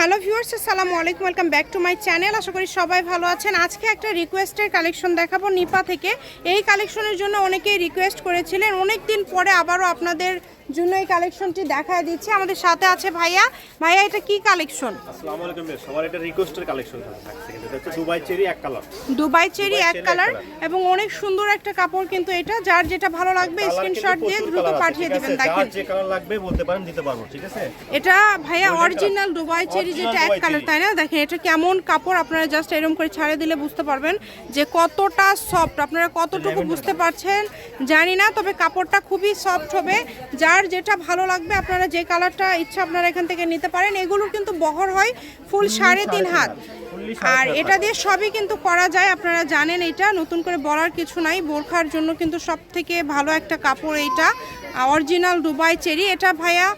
Hello viewers, আসসালামু আলাইকুম, welcome back to my channel. আশা করি সবাই ভালো আছেন। আজকে একটা রিকোয়েস্টের কালেকশন দেখাবো নিপা থেকে। এই কালেকশনের জন্য অনেকেই রিকোয়েস্ট করেছিলেন। অনেক দিন পরে আবারও আপনাদের জন্য এই কালেকশনটি দেখায় দিচ্ছি। আমাদের সাথে আছে ভাইয়া। ভাইয়া এটা কি কালেকশন? আসসালামু আলাইকুম সবার এটা রিকোয়েস্টের কালেকশন থাকছে কিন্তু এটা হচ্ছে দুবাই চেরি এক কালার। দুবাই চেরি এক কালার এবং অনেক সুন্দর একটা কাপড় কিন্তু এটা। যার যেটা ভালো লাগবে স্ক্রিনশট দিয়ে দ্রুত পাঠিয়ে দিবেন। দেখেন। যে কালার লাগবে বলতে পারেন দিতে পারব ঠিক আছে? এটা ভাইয়া অরিজিনাল দুবাই চেরি যেটা এক কালার তাই না? দেখেন এটা কেমন কাপড় আপনারা জাস্ট এরকম করে ছাড়ে দিলে বুঝতে পারবেন যে কতটা সফট আপনারা কতটুকু বুঝতে পারছেন? জানি না তবে কাপড়টা খুবই সফট হবে। যার যেটা ভালো লাগবে আপনারা যে কালারটা ইচ্ছা আপনারা এখান থেকে নিতে পারেন। এগুলোর কিন্তু বহর হয় ফুল সাড়ে তিন হাত। আর এটা দিয়ে সবই কিন্তু করা যায় আপনারা জানেন এটা। নতুন করে বলার কিছু নাই বোরখার জন্য কিন্তু সব থেকে ভালো একটা কাপড় এইটা। অরিজিনাল দুবাই চেরি এটা ভাইয়া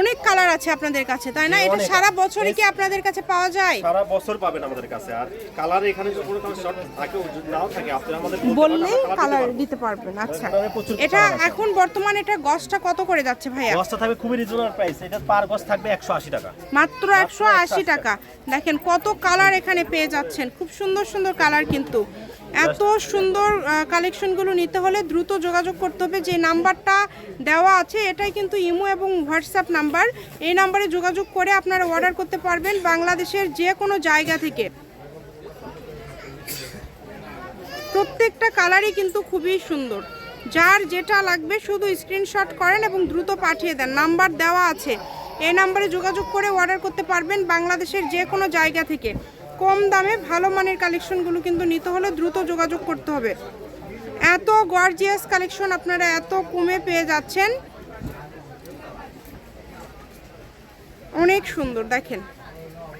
অনেক কালার আছে আপনাদের কাছে তাই না? এটা সারা বছরই কি আপনাদের কাছে পাওয়া যায়? সারা বছর পাবেন আমাদের কাছে। আর কালার এখানে যদি কোনো কালার শর্ট থাকে নাও থাকে আপনি আমাদের বললেই কালার দিতে পারবেন আচ্ছা। এটা এখন বর্তমানে এটা গসটা কত করে যাচ্ছে ভাইয়া? গছটা থাকবে খুবই রিজনেবল প্রাইস এটা পার গছ থাকবে একশো আশি টাকা। মাত্র একশো আশি টাকা। দেখেন কত কালার এখানে পেয়ে যাচ্ছেন। খুব সুন্দর সুন্দর কালার কিন্তু। এত সুন্দর কালেকশনগুলো নিতে হলে দ্রুত যোগাযোগ করতে হবে। যে নাম্বারটা দেওয়া আছে এটাই কিন্তু ইমো এবং হোয়াটসঅ্যাপ নাম্বার। এই নাম্বারে যোগাযোগ করে আপনারা অর্ডার করতে পারবেন বাংলাদেশের যে কোনো জায়গা থেকে। প্রত্যেকটা কালারই কিন্তু খুবই সুন্দর। যার যেটা লাগবে শুধু স্ক্রিনশট করেন এবং দ্রুত পাঠিয়ে দেন। নাম্বার দেওয়া আছে। এই নাম্বারে যোগাযোগ করে অর্ডার করতে পারবেন বাংলাদেশের যে কোনো জায়গা থেকে। কম দামে ভালো মানের কালেকশনগুলো কিন্তু নিতে হলে দ্রুত যোগাযোগ করতে হবে। এত গর্জিয়াস কালেকশন আপনারা এত কমে পেয়ে যাচ্ছেন। অনেক সুন্দর দেখেন।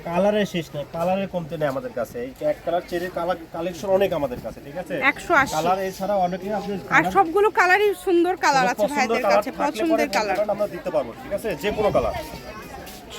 কালারের শেষ নেই কালারের কমতে নেই আমাদের কাছে। এই এক কালার চেরি কালার কালেকশন অনেক আমাদের কাছে ঠিক আছে? একশো আশি। কালার এছাড়া অনেকে আপনি আর সবগুলো কালারই সুন্দর কালার আছে ভাইদের কাছে পছন্দের কালার আমরা দিতে পারব ঠিক আছে? যে কোনো কালার।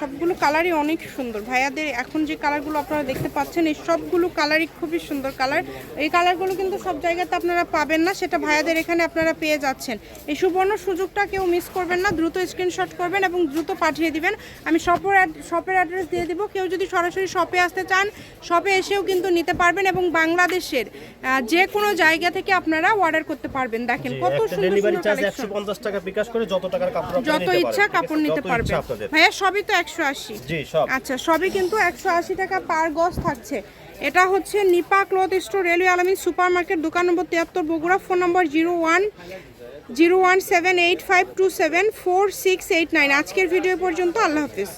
সবগুলো কালারই অনেক সুন্দর। ভাইয়াদের এখন যে কালারগুলো আপনারা দেখতে পাচ্ছেন এই সবগুলো কালারই খুবই সুন্দর কালার। এই কালারগুলো কিন্তু সব জায়গাতে আপনারা পাবেন না সেটা ভাইয়াদের এখানে আপনারা পেয়ে যাচ্ছেন। এই সুবর্ণ সুযোগটা কেউ মিস করবেন না দ্রুত স্ক্রিনশট করবেন এবং দ্রুত পাঠিয়ে দিবেন। আমি শপের শপের অ্যাড্রেস দিয়ে দিব কেউ যদি সরাসরি শপে আসতে চান শপে এসেও কিন্তু নিতে পারবেন এবং বাংলাদেশের যে কোনো জায়গা থেকে আপনারা অর্ডার করতে পারবেন। দেখেন কত সুন্দর কালেকশন টাকা বিকাশ করে যত টাকার কাপড় যত ইচ্ছা কাপড় নিতে পারবেন। ভাইয়া সবই তো একশো আশি। জি সব। আচ্ছা সবই কিন্তু একশো আশি টাকা পার গজ থাকছে। এটা হচ্ছে Nipa cloth store railway Alamin super market দোকান নম্বর তিয়াত্তর Bogura phone number zero one zero one seven eight five two seven four six eight nine. আজকের ভিডিও পর্যন্ত আল্লাহ হাফিজ।